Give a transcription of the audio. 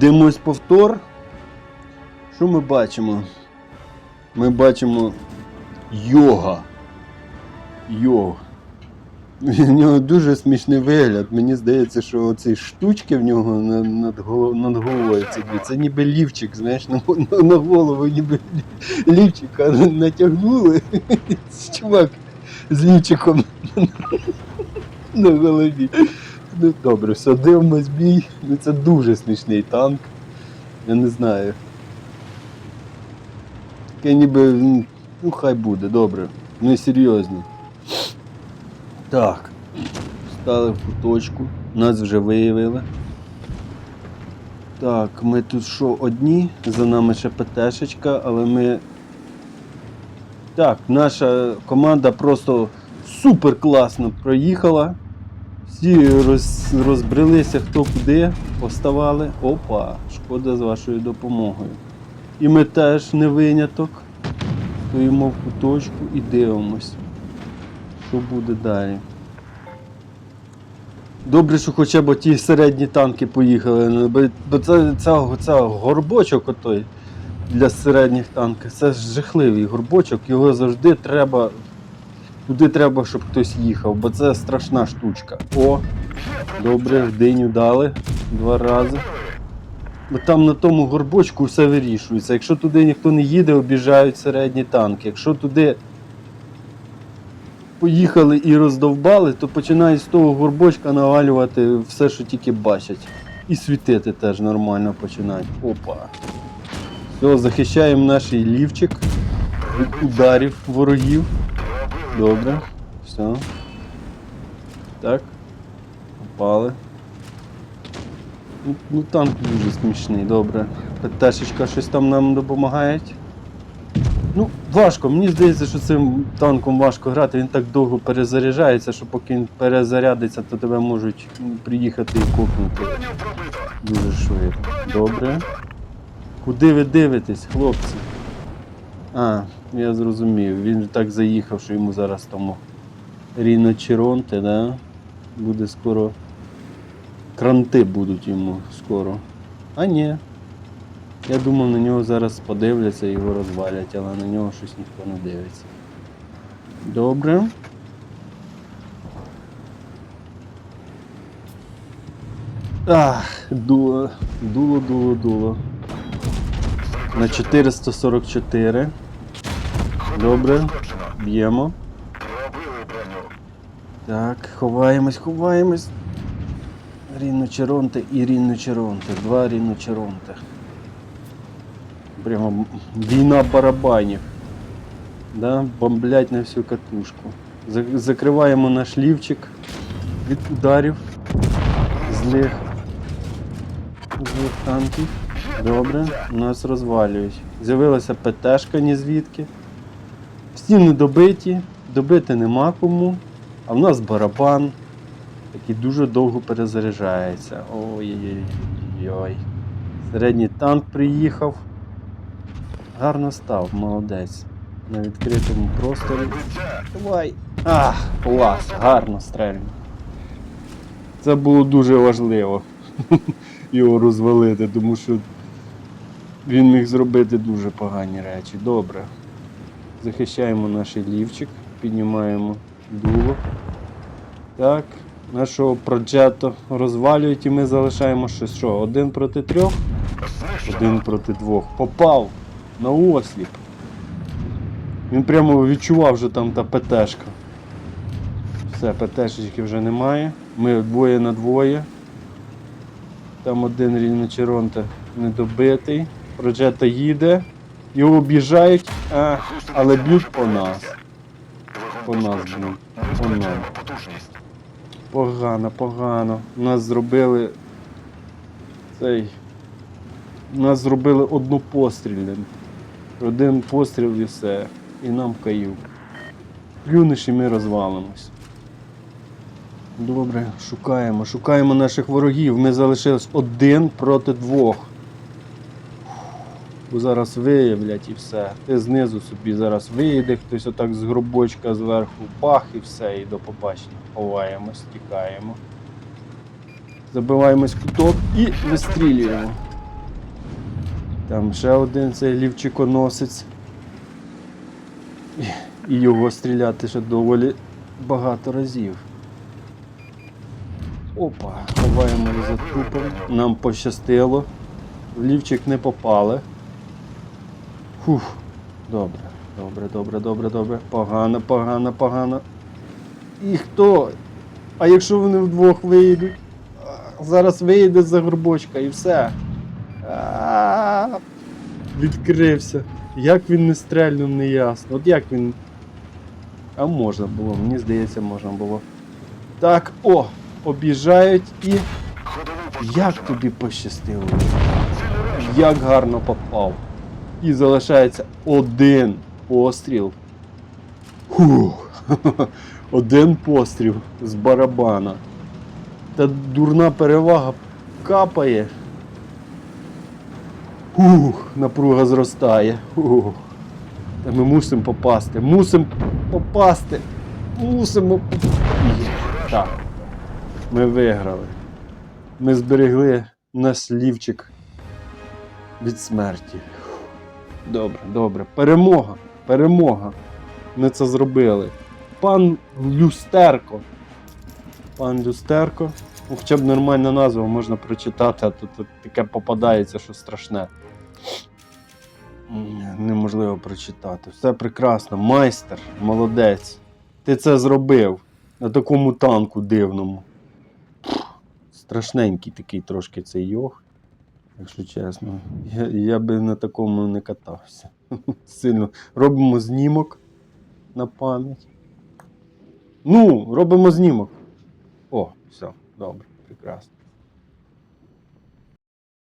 Димось повтор. Що ми бачимо? Ми бачимо йога. Йог. У нього дуже смішний вигляд. Мені здається, що оці штучки в нього над, голов- над головою ці це ніби лівчик, знаєш, на, на, на голову ніби лівчика натягнули. Чувак з лівчиком на голові. Ну добре, все, дивимось бій. Ну це дуже смішний танк. Я не знаю. Таке ніби. Ну хай буде, добре. Не серйозно. Так. Стали в куточку. Нас вже виявили. Так, ми тут що одні, за нами ще ПТшечка, але ми. Так, наша команда просто супер класно проїхала. Всі роз, розбрелися хто куди, поставали. Опа, шкода з вашою допомогою. І ми теж не виняток. Стоїмо в куточку і дивимось, що буде далі. Добре, що хоча б ті середні танки поїхали, ну, бо- це, це, це горбочок отой для середніх танків. Це жахливий горбочок, його завжди треба. Туди треба, щоб хтось їхав, бо це страшна штучка. О, добре, диню дали два рази. Бо там на тому горбочку все вирішується. Якщо туди ніхто не їде, обіжають середні танки. Якщо туди поїхали і роздовбали, то починають з того горбочка навалювати все, що тільки бачать. І світити теж нормально починають. Опа. Все, захищаємо наш лівчик від ударів ворогів. Добре. Все. Так. Попали. Ну, ну танк дуже смішний, добре. ПТшечка щось там нам допомагає. Ну, важко. Мені здається, що цим танком важко грати, він так довго перезаряджається, що поки він перезарядиться, то тебе можуть приїхати і копнути. Дуже швидко. Добре. Куди ви дивитесь, хлопці? А, я зрозумів. Він так заїхав, що йому зараз тому Ріно Черонте, да? Буде скоро. Кранти будуть йому скоро. А ні. Я думав, на нього зараз подивляться і його розвалять, але на нього щось ніхто не дивиться. Добре. Ах, дуло, дуло, дуло, дуло. На 444. Добре. Б'ємо. Так, ховаємось, ховаємось. Ріно Черонте і Ріно Черонте. Два Ріно Черонте. Прямо війна барабанів. Да? Бомблять на всю катушку. Закриваємо наш лівчик від ударів злих, злих танків. Добре, нас розвалюють. З'явилася ПТшка ні звідки. Всі недобиті, добити нема кому. А в нас барабан, який дуже довго перезаряджається. Ой-ой-ой. Середній танк приїхав. Гарно став, молодець. На відкритому просторі. Давай. Ах, клас, гарно стрельно. Це було дуже важливо його розвалити, тому що він міг зробити дуже погані речі. Добре. Захищаємо наш лівчик, піднімаємо дуло. Так, нашого проджето розвалюють і ми залишаємо ще що? Один проти трьох? Один проти двох. Попав на осліп. Він прямо відчував, що там та ПТшка. Все, ПТшечки вже немає. Ми двоє на двоє. Там один Ріночеронте недобитий. Проджета їде. Його об'їжджають, а, але б'ють по нас. По нас, блін. По нам. Погано, погано. Нас зробили. Цей. Нас зробили одну постріл. Один постріл і все. І нам каюк. Плюнеш і ми розвалимось. Добре, шукаємо, шукаємо наших ворогів. Ми залишились один проти двох. Бо зараз виявлять і все. Ти знизу собі зараз виїде, хтось отак з гробочка зверху бах і все, і до побачення. Ховаємось, тікаємо. Забиваємось куток і вистрілюємо. Там ще один цей лівчиконосець. І його стріляти ще доволі багато разів. Опа, ховаємо за трупом. Нам пощастило. В лівчик не попали. Фух. Добре, добре, добре, добре, добре. Погано, погано, погано. І хто? А якщо вони вдвох виїдуть? Зараз виїде за горбочка і все. Відкрився. Як він не стрельнув, не ясно. От як він. А можна було, мені здається, можна було. Так, о! Об'їжджають і. Як тобі пощастило? Як гарно попав. І залишається один постріл. Фух. Один постріл з барабана. Та дурна перевага капає. Ух, напруга зростає. Ух. Та ми мусимо попасти. Мусимо попасти. Мусимо. Так. Ми виграли. Ми зберегли наш лівчик від смерті. Добре, добре. Перемога. Перемога. Ми це зробили. Пан Люстерко. Пан Люстерко. Ну, хоча б нормальна назва можна прочитати, а тут, таке попадається, що страшне. Неможливо прочитати. Все прекрасно. Майстер, молодець. Ти це зробив на такому танку дивному. Страшненький такий трошки цей йог, якщо чесно. Я, я би на такому не катався. Сильно. Робимо знімок на пам'ять. Ну, робимо знімок. О, все, добре, прекрасно.